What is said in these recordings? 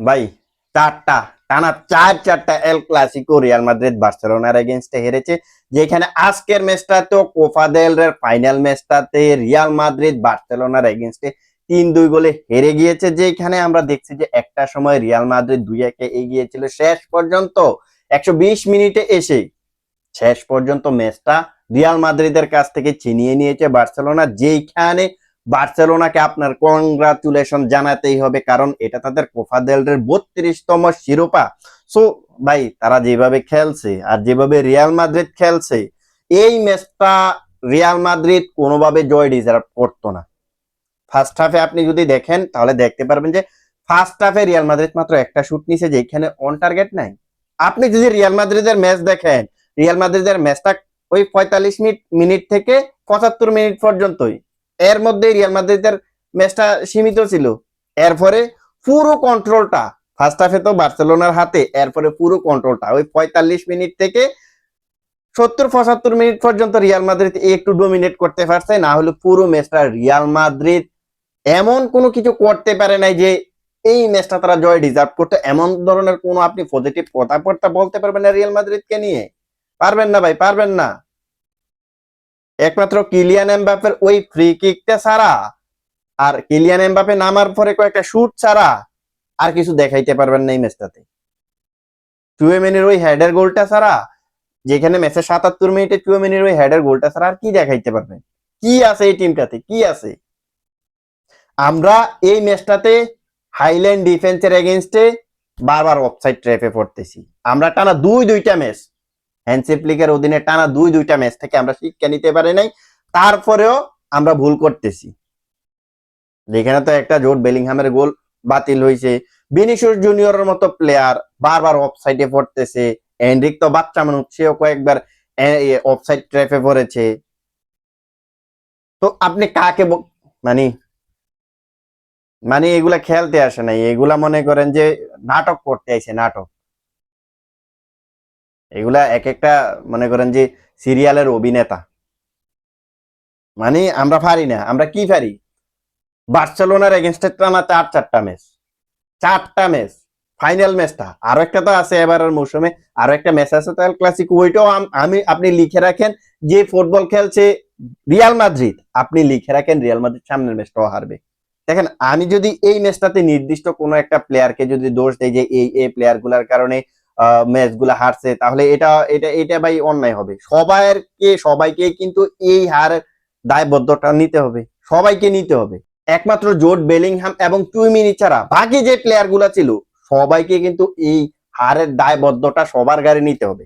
ভাই, চারটা, টানা চার চারটা এল ক্লাসিকো রিয়াল মাদ্রিদ বার্সেলোনার এগেনস্টে হেরেছে, যেখানে আজকের ম্যাচটাতেও কোপা দেল রের ফাইনাল ম্যাচটাতে রিয়াল মাদ্রিদ বার্সেলোনার এগেনস্টে তিন দুই গোলে হেরে গিয়েছে, যেখানে আমরা দেখছি যে একটা সময় রিয়াল মাদ্রিদ দুই একে এগিয়েছিল শেষ পর্যন্ত। একশো বিশ মিনিটে এসে শেষ পর্যন্ত ম্যাচটা রিয়াল মাদ্রিদের কাছ থেকে ছিনিয়ে নিয়েছে বার্সেলোনা যেইখানে বার্সেলোনাকে আপনার কংগ্রাচুলেশন জানাতেই হবে, কারণ এটা তাদের কোফা দেলের বত্রিশতম শিরোপা। সো ভাই, তারা যেভাবে খেলছে আর যেভাবে রিয়াল মাদ্রিদ খেলছে, এই ম্যাচটা রিয়াল মাদ্রিদ কোনোভাবে জয় ডিজার্ভ করতো না। ফার্স্ট হাফে আপনি যদি দেখেন, তাহলে দেখতে পারবেন যে ফার্স্ট হাফে রিয়াল মাদ্রিদ মাত্র একটা শুট নিছে, যেখানে অন টার্গেট নাই। আপনি যদি রিয়াল মাদ্রিদের ম্যাচ দেখেন রিয়াল মাদ্রিদের ম্যাচটা ওই পঁয়তাল্লিশ মিনিট মিনিট থেকে পঁচাত্তর মিনিট পর্যন্তই। এর মধ্যে রিয়াল মাদ্রিদের ম্যাচটা সীমিত ছিল। এরপরে পুরো কন্ট্রোলটা ফার্স্ট হাফে তো বার্সেলোনার হাতে, এরপরে পুরো কন্ট্রোলটা ওই পঁয়তাল্লিশ মিনিট থেকে সত্তর পঁচাত্তর মিনিট পর্যন্ত রিয়াল মাদ্রিদ একটু ডোমিনেট করতে পারছে, না হলে পুরো ম্যাচটা রিয়াল মাদ্রিদ এমন কোনো কিছু করতে পারে নাই যে এই ম্যাচটা তারা জয় ডিজার্ভ করতে। এমন ধরনের কোনো আপনি পজিটিভ কথাবার্তা বলতে পারবেন না রিয়াল মাদ্রিদকে নিয়ে। পারবেন না ভাই, পারবেন না। একমাত্র কিলিয়ান এমবাপের ওই ফ্রি কিকটা ছাড়া, আর কিলিয়ান এমবাপে নামার পরে কয়েকটা শুট ছাড়া আর কিছু দেখাইতে পারবেন না এই ম্যাচটাতে। চুয়েমেনির ওই হেডের গোলটা ছাড়া, যেখানে ম্যাচের সাতাত্তর মিনিটে চুয়েমেনির ওই হেডের গোলটা ছাড়া আর কি দেখাইতে পারবেন কি আছে এই টিমটাতে কি আছে? আমরা এই ম্যাচটাতে হাইল্যান্ড ডিফেন্সের এগেনস্টে বারবার অফসাইড ট্র্যাপে পড়তেছি। আমরা টানা দুই দুইটা ম্যাচ হ্যান্ডসিপ লিগের অধীনে টানা দুই দুইটা ম্যাচ থেকে আমরা শিক্ষা নিতে পারি নাই। তারপরেও আমরা ভুল করতেছি। যেখানে তো একটা জোট, বেলিংহামের গোল বাতিল হয়েছে বিনিশুর জুনিয়রের মতো প্লেয়ার বারবার অফসাইডে পড়তেছে। এন্ড্রিক তো বাচ্চা মানুষ, সেও কয়েকবার অফসাইড ট্র্যাপে পড়েছে। তো আপনি কাকে মানে মানে এগুলা খেলতে আসে নাই। এগুলা মনে করেন যে নাটক করতে আইছে, নাটক। এগুলা এক একটা মনে করেন যে সিরিয়ালের অভিনেতা। মানে আমরা পারি না, আমরা কি পারি? বার্সেলোনার এগেনস্টে টানা চার, চারটা ম্যাচ চারটা ম্যাচ ফাইনাল ম্যাচটা আরও একটা তো আছে এবারের মৌসুমে, আরও একটা ম্যাচ আছে তো ক্লাসিক ওইটাও আমি আপনি লিখে রাখেন যে ফুটবল খেলছে রিয়াল মাদ্রিদ আপনি লিখে রাখেন রিয়াল মাদ্রিদ সামনের ম্যাচটাও হারবে। দেখেন, আমি যদি এই ম্যাচটাতে নির্দিষ্ট কোনো একটা প্লেয়ারকে যদি দোষ দেই যে এই এই প্লেয়ারগুলার কারণে ম্যাচগুলা হারছে, তাহলে এটা এটা এটা ভাই অন্যায় হবে। সবাইকে সবাইকে কিন্তু এই হার দায়বদ্ধতা নিতে হবে। সবাইকে নিতে হবে। একমাত্র জোট বেলিংহাম এবং টুইমিনি ছাড়া বাকি যে প্লেয়ারগুলা ছিল, সবাইকে কিন্তু এই হারের দায়বদ্ধতা সবার গাড়ি নিতে হবে।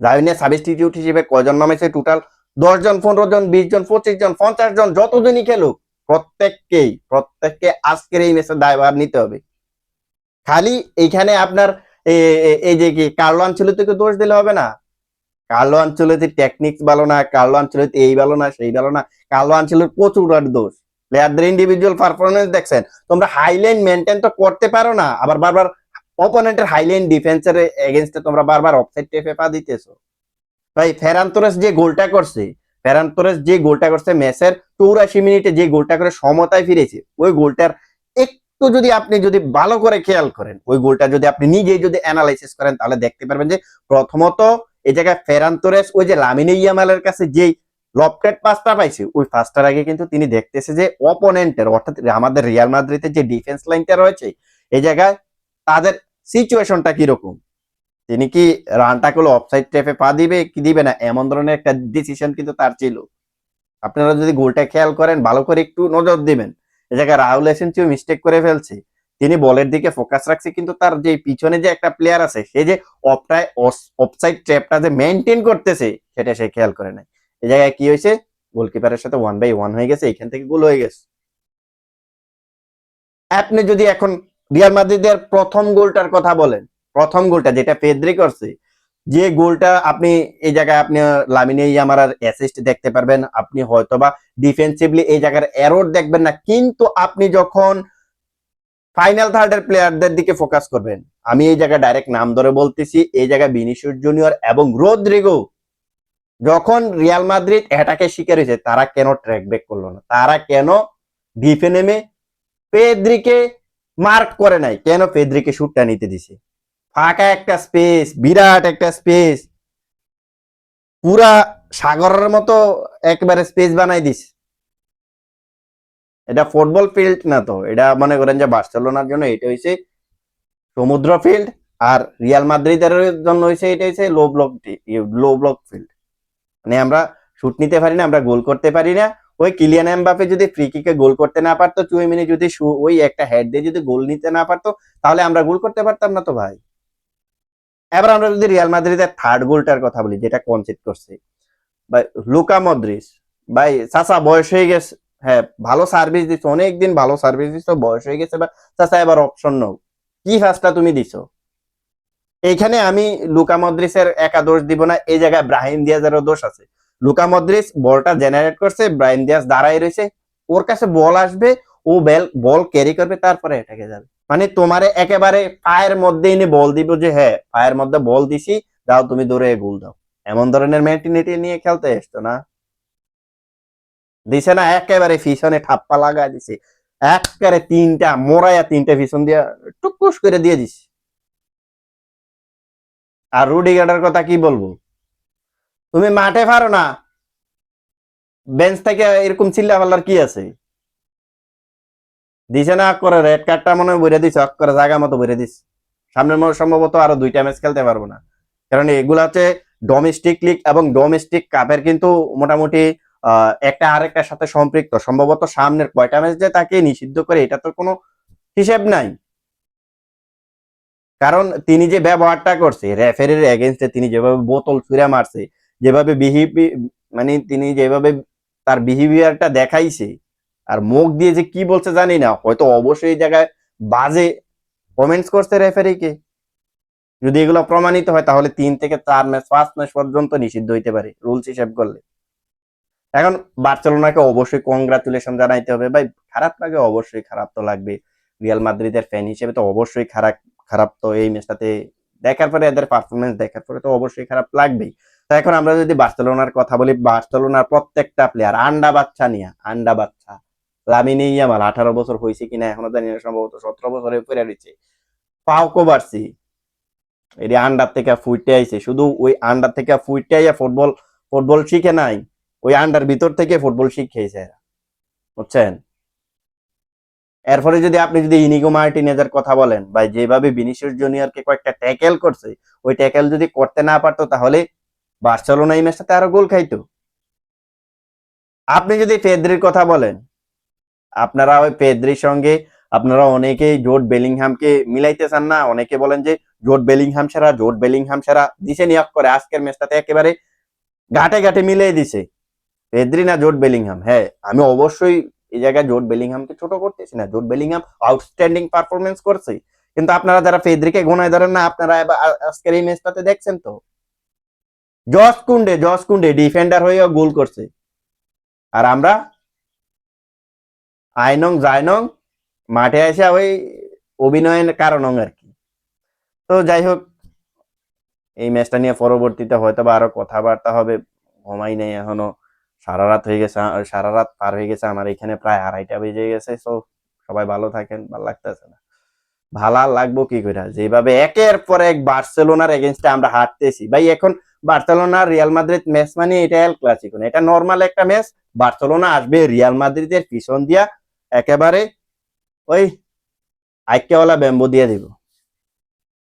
জাভিনে সাবস্টিটিউট হিসেবে কয়জন নামেছে টোটাল দশ জন পনেরো জন বিশ জন পঁচিশ জন পঞ্চাশ জন যতদিনই খেলুক, প্রত্যেককেই, প্রত্যেককে আজকের এই ম্যাচের দায়ভার নিতে হবে। খালি এইখানে আপনার এই যে কি, কার্লো আঞ্চলিককে দোষ দিলে হবে না? কার্লো আঞ্চলিক টেকনিক্স ভালো না, কার্লো আঞ্চলিক এই ভালো না, সেই ভালো না, কার্লো আঞ্চলিক প্রচুর দোষ। প্লেয়ারদের ইন্ডিভিজুয়াল পারফরমেন্স দেখছেন, তোমরা হাইলাইন মেনটেন তো করতে পারো না, আবার বারবার অপোনেন্টের হাইলাইন ডিফেন্সের এগেনস্টে তোমরা বারবার অফসাইড টেপে পা দিতেছো। ভাই ফেরান তোরেস যে গোলটা করছে ফেরান তোরেস যে গোলটা করছে, ম্যাচের চৌরাশি মিনিটে যে গোলটা করে সমতায় ফিরেছে, ওই গোলটার একটু যদি আপনি যদি ভালো করে খেয়াল করেন, ওই গোলটা যদি আপনি নিজেই যদি অ্যানালাইসিস করেন, তাহলে দেখতে পারবেন যে প্রথমত এই জায়গায় ফেরান্তরেস, ওই যে লামিনে ইয়ামালের কাছে যেই লফটেড পাসটা পাইছে, ওই পাসটার আগে কিন্তু তিনি দেখতেছে যে অপোনেন্টের অর্থাৎ আমাদের রিয়াল মাদ্রিদের যে ডিফেন্স লাইনটা রয়েছে এই জায়গায় তাদের সিচুয়েশনটা কীরকম? তিনি কি রানটা করলে অফসাইড ট্রেপে পা দিবে, কি দিবে না? এমন ধরনের একটা ডিসিশন কিন্তু তার ছিল। আপনারা যদি গোলটা খেয়াল করেন, ভালো করে একটু নজর দিবেন। জায়গায় রাহুল এসেন্সিও মিস্টেক করে ফেলছে। তিনি বলের দিকে ফোকাস রাখছে, কিন্তু তার যে পিছনে যে একটা প্লেয়ার আছে, সে যে অফটায় অফসাইড ট্র্যাপটা যে মেনটেন করতেছে, সেটা সে খেয়াল করে নাই। এই জায়গায় কি হয়েছে? গোলকিপারের সাথে ওয়ান বাই ওয়ান হয়ে গেছে এখান থেকে গোল হয়ে গেছে। আপনি যদি এখন রিয়াল মাদ্রিদের প্রথম গোলটার কথা বলেন, প্রথম গোলটা যেটা পেদ্রি করছে যে গোলটা আপনি এই জায়গায় আপনি, লামিনে ইয়ামার অ্যাসিস্ট দেখতে পারবেন। আপনি হয়তোবা ডিফেন্সিভলি এই জায়গার এরর দেখবেন না, কিন্তু আপনি যখন ফাইনাল থার্ডের প্লেয়ারদের দিকে ফোকাস করবেন, আমি এই জায়গায় ডাইরেক্ট নাম ধরে বলতেছি, এই জায়গায় বিনিশুর জুনিয়র এবং রোদ্রিগো যখন রিয়াল মাদ্রিদ এটাকে শিকার হয়েছে, তারা কেন ট্র্যাক ব্যাক করল না? তারা কেন ডিফে নেমে পেদ্রিকে মার্ক করে নাই? কেন পেদ্রিকে শুটটা নিতে দিছে? ফাঁকা একটা স্পেস বিরাট একটা স্পেস পুরা সাগরের মতো একবারে স্পেস বানাই দিস। এটা ফুটবল ফিল্ড না তো, এটা মনে করেন যে বার্সেলোনার জন্য এটা হয়েছে সমুদ্র ফিল্ড আর রিয়াল মাদ্রিদের জন্য হয়েছে এটা হয়েছে low block low block field মানে আমরা শুট নিতে পারি না, আমরা গোল করতে পারি না। ওই কিলিয়ান এমবাপে যদি ফ্রি কিকে গোল করতে না পারতো, চুইমিনি যদি শু- ওই একটা হেড দিয়ে যদি গোল নিতে না পারতো, তাহলে আমরা গোল করতে পারতাম না তো ভাই। এবার আমরা যদি রিয়াল মাদ্রিদের থার্ড গোলটার কথা বলি, যেটা কনসেপ্ট করছে। ভাই লুকা মদ্রিস ভাই চাচা বয়স হয়ে গেছে। হ্যাঁ ভালো সার্ভিস দিছো, অনেকদিন ভালো সার্ভিস দিছো, বয়স হয়ে গেছে বা চাচা এবার অপশন নাও কি ফার্স্টটা তুমি দিছো? এইখানে আমি লুকা মদ্রিসের একা দোষ দিব না, এই জায়গায় ব্রাহিম দিয়াজেরও দোষ আছে। লুকা মদ্রিস বলটা জেনারেট করছে ব্রাহিম দিয়াজ দাঁড়াই রয়েছে, ওর কাছে বল আসবে, ও বল ক্যারি করবে, তারপরে এটাকে যাবে। মানে তোমারে একেবারে পায়ের মধ্যে এনে বল দিব যে হ্যাঁ পায়ের মধ্যে বল দিছি, দাও তুমি দৌড়ে গোল দাও। এমন ধরনের মেন্টিনিটি নিয়ে খেলতে এসতো না? দিছে না, একেবারে পিছনে ঠাপ্পা লাগা দিছে। একেবারে তিনটা, মোড়াইয়া তিনটা পিছন দিয়া টুকুস করে দিয়ে দিছে। আর রুডিগার্ডের কথা কি বলব? তুমি মাঠে পারো না। বেঞ্চ থেকে এরকম চিল্লা পাল্লার কি আছে? দিছে না, করে রেড কার্ডটা মনে হয় দিছে অক করে জায়গা মতো বইরে দিস সামনের মনে সম্ভবত আরও দুইটা ম্যাচ খেলতে পারব না। কারণ এগুলা হচ্ছে ডোমেস্টিক লিগ এবং ডোমেস্টিক কাপের কিন্তু মোটামুটি একটা আরেকটার সাথে সম্পৃক্ত। সম্ভবত সামনের কয়টা ম্যাচ যে তাকে নিষিদ্ধ করে, এটা তো কোনো হিসেব নাই। কারণ তিনি যে ব্যবহারটা করছে রেফারির এগেনস্টে তিনি যেভাবে বোতল ছুঁড়ে মারছে, যেভাবে বিহেভি মানে তিনি যেভাবে তার বিহেভিয়ারটা দেখাইছে আর মুখ দিয়ে যে কি বলছে জানি না। হয়তো অবশ্যই এই জায়গায় বাজে কমেন্টস করছে রেফারিকে যদি এগুলো প্রমাণিত হয়, তাহলে তিন থেকে চার ম্যাচ পাঁচ ম্যাচ পর্যন্ত নিষিদ্ধ হইতে পারে রুলস হিসাব করলে। এখন বার্সেলোনাকে অবশ্যই কংগ্রাচুলেশন জানাইতে হবে। ভাই, খারাপ লাগে, অবশ্যই খারাপ তো লাগবে। রিয়াল মাদ্রিদের ফ্যান হিসেবে তো অবশ্যই খারাপ খারাপ তো এই ম্যাচটাতে দেখার পরে, এদের পারফরমেন্স দেখার পরে তো অবশ্যই খারাপ লাগবেই। তো এখন আমরা যদি বার্সেলোনার কথা বলি, বার্সেলোনার প্রত্যেকটা প্লেয়ার আন্ডা বাচ্চা নিয়ে, আন্ডা বাচ্চা। লামিনে ইয়ামাল আঠারো বছর হয়েছে কিনা এখনও জানি না, সম্ভবত সতেরো বছরে পড়ে রয়েছে। পাওকো বাড়ছি এটি আন্ডার থেকে ফুইটে আইছে, শুধু ওই আন্ডার থেকে ফুইটে আইয়া ফুটবল ফুটবল শিখে নাই, ওই আন্ডার ভিতর থেকে ফুটবল শিখেছে বুঝছেন? এরপরে যদি আপনি যদি ইনিগো মার্টিনেজের কথা বলেন বা যেভাবে ভিনিসিয়াস জুনিয়রকে কয়েকটা ট্যাকেল করছে, ওই ট্যাকেল যদি করতে না পারতো তাহলে বার্সেলোনা এই ম্যাচটাতে আরও গোল খাইতো। আপনি যদি পেদ্রির কথা বলেন আপনারা ওই পেদ্রির সঙ্গে আপনারা অনেকেই জোট বেলিংহামকে মিলাইতে চান না। অনেকে বলেন যে জোট বেলিংহাম সেরা, জোট বেলিংহাম সেরা দিছে নিয়োগ করে। আজকের ম্যাচটাতে একেবারে ঘাটে ঘাটে মিলিয়ে দিছে। পেদ্রি না জোট বেলিংহাম? হ্যাঁ আমি অবশ্যই এই জায়গায় জোট বেলিংহামকে ছোট করতেছি না। জোট বেলিংহাম আউটস্ট্যান্ডিং পারফরমেন্স করছে। কিন্তু আপনারা যারা ফেদ্রিকে গোনায় ধরেন না, আপনারা আজকের এই ম্যাচটাতে দেখছেন তো? জস কুন্ডে জস কুন্ডে ডিফেন্ডার হয়েও গোল করছে। আর আমরা আইনং জাইনং, মাঠে এসে ওই অভিনয়ের কারণ আর কি। তো যাই হোক, এই ম্যাচটা নিয়ে পরবর্তীতে হয়তো বা আরও কথাবার্তা হবে, ঘুমাই নেই এখনও, সারা রাত হয়ে গেছে সারা রাত পার হয়ে গেছে, আমার এখানে প্রায় আড়াইটা বেজে গেছে তো সবাই ভালো থাকেন, ভালো লাগতেছে না। ভালো লাগবো কি করে যেভাবে একের পর এক বার্সেলোনার এগেনস্টে আমরা হারতেছি। ভাই, এখন বার্সেলোনা রিয়াল মাদ্রিদ ম্যাচ মানে এটা এল ক্লাসিকো এটা নর্মাল একটা ম্যাচ বার্সেলোনা আসবে রিয়াল মাদ্রিদের পিছন দিয়া একেবারে ওই আইকেওয়ালা ব্যাম্বো দিয়ে দিব।